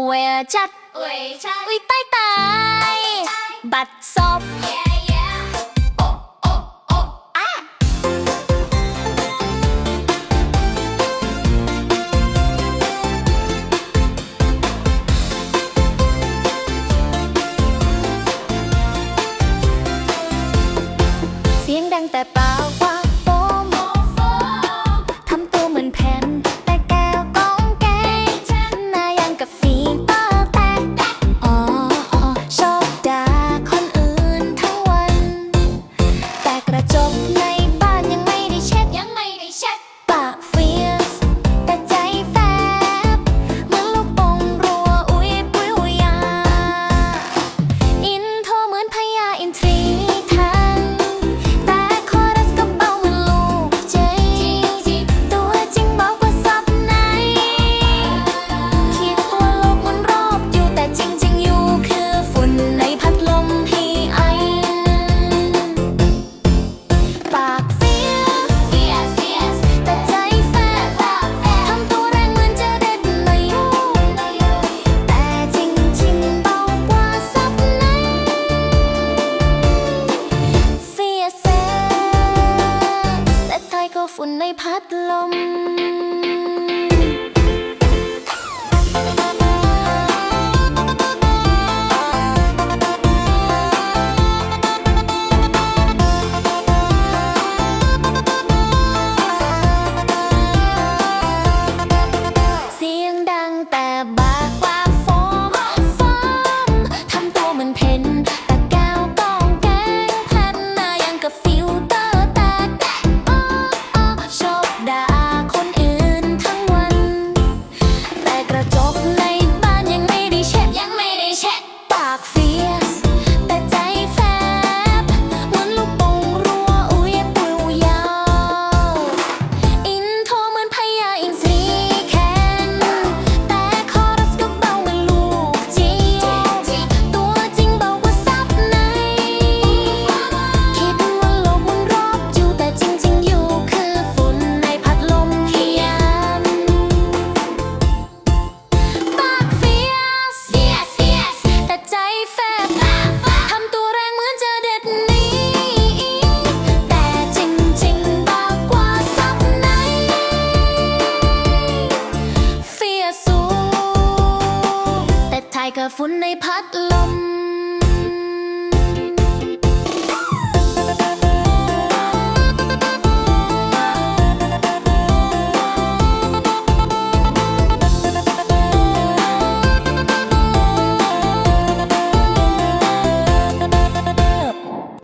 เวชัดเวชัดอุ้ยใต้ตายบัดซบเสียงดังแต่ ฝุ่นในพัดลม